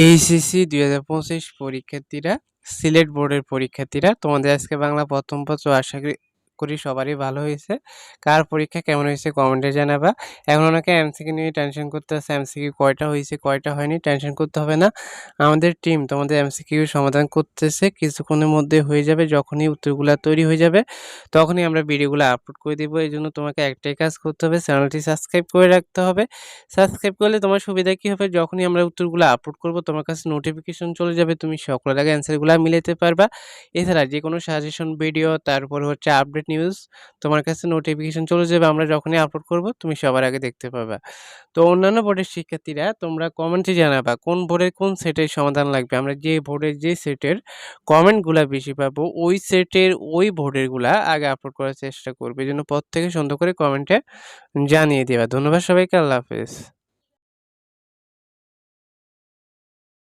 HSC দুই হাজার পঁচিশ পরীক্ষার্থীরা, সিলেট বোর্ডের পরীক্ষার্থীরা, তোমাদের আজকে বাংলা প্রথম পত্র আশা করি করি, সবারই ভালো হয়েছে। কার পরীক্ষা কেমন হয়েছে কমেন্টে জানাবা। এখন ওনাকে এমসিকিউ নিয়ে টেনশন করতে আছে এমসিকিউ কয়টা হয়েছে, কয়টা হয়নি টেনশন করতে হবে না। আমাদের টিম তোমাদের এমসিকিউ সমাধান করতেছে, কিছুক্ষণের মধ্যে হয়ে যাবে, যখনই উত্তরগুলো তৈরি হয়ে যাবে, তখনই আমরা ভিডিওগুলো আপলোড করে দেবো। এই জন্য তোমাকে একটাই কাজ করতে হবে, চ্যানেলটি সাবস্ক্রাইব করে রাখতে হবে। সাবস্ক্রাইব করলে তোমার সুবিধা কী হবে? যখনই আমরা উত্তরগুলো আপলোড করব, তোমার কাছে নোটিফিকেশন চলে যাবে, তুমি সকলের আগে অ্যান্সারগুলো মিলাতে পারবা। এছাড়া যে কোনো সাজেশন ভিডিও তারপর হচ্ছে আপডেট নিউজ তোমার কাছে নোটিফিকেশন চলে যাবে, আমরা যখনই আপলোড করব, তুমি সবার আগে দেখতে পাবা। তো অন্যান্য বোর্ডের শিক্ষার্থীরা তোমরা কমেন্টে জানাবা, কোন বোর্ডের কোন সেটের সমাধান লাগবে? আমরা যে বোর্ডের যে সেটের কমেন্টগুলো বেশি পাবো, ওই সেটের ওই বোর্ডেরগুলা আগে আপলোড করার চেষ্টা করবে। এই জন্য প্রত্যেকে সুন্দর করে কমেন্টে জানিয়ে দেবা। ধন্যবাদ সবাইকে, আল্লাহ হাফেজ।